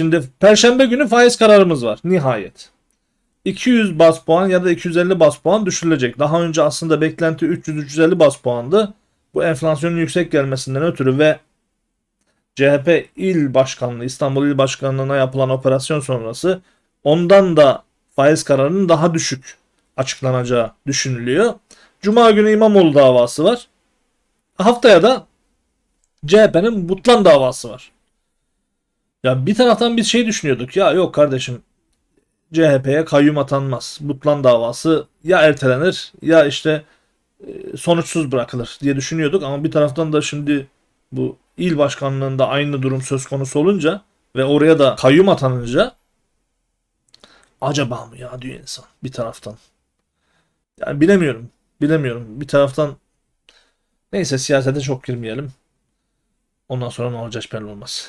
Şimdi perşembe günü faiz kararımız var nihayet. 200 bas puan ya da 250 bas puan düşürülecek. Daha önce aslında beklenti 300-350 bas puandı. Bu enflasyonun yüksek gelmesinden ötürü ve CHP il başkanlığı, İstanbul il başkanlığına yapılan operasyon sonrası ondan da faiz kararının daha düşük açıklanacağı düşünülüyor. Cuma günü İmamoğlu davası var. Haftaya da CHP'nin Butlan davası var. Ya bir taraftan biz şey düşünüyorduk ya yok kardeşim CHP'ye kayyum atanmaz. Butlan davası ya ertelenir ya işte e, sonuçsuz bırakılır diye düşünüyorduk ama bir taraftan da şimdi bu il başkanlığında aynı durum söz konusu olunca ve oraya da kayyum atanınca acaba mı ya diyor insan bir taraftan. Yani bilemiyorum. Bilemiyorum. Bir taraftan neyse siyasete çok girmeyelim. Ondan sonra ne olacak belli olmaz.